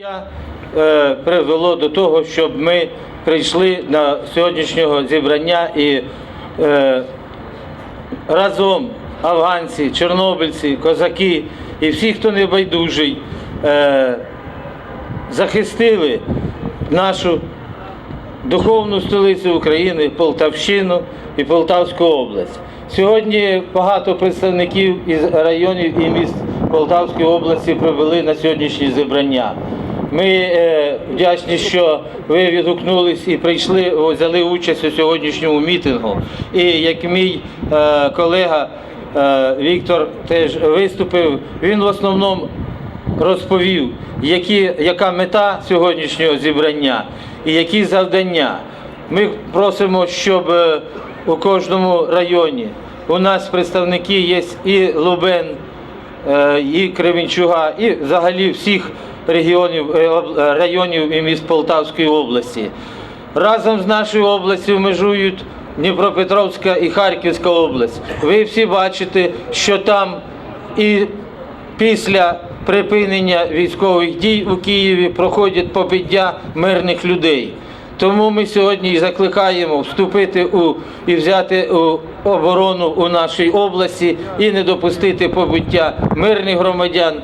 Життя, е, привело до того, щоб ми прийшли на сьогоднішнього зібрання і е, разом афганці, чорнобильці, козаки і всі, хто не байдужий, е, захистили нашу духовну столицю України, Полтавщину і Полтавську область. Сьогодні багато представників із районів і міст Полтавської області прибули на сьогоднішнє зібрання. Ми е, вдячні, що ви відгукнулись і прийшли, взяли участь у сьогоднішньому мітингу. І як мій е, колега е, Віктор теж виступив, він в основному розповів, які, яка мета сьогоднішнього зібрання і які завдання. Ми просимо, щоб у кожному районі у нас представники є і Лубен, і Кременчуга, і взагалі всіх регіонів, е, е, районів і міст Полтавської області. Разом з нашою областю межують Дніпропетровська і Харківська область. Ви всі бачите, що там і після припинення військових дій у Києві проходять побиття мирних людей. Тому ми сьогодні і закликаємо вступити у і взяти у оборону у нашій області і не допустити побиття мирних громадян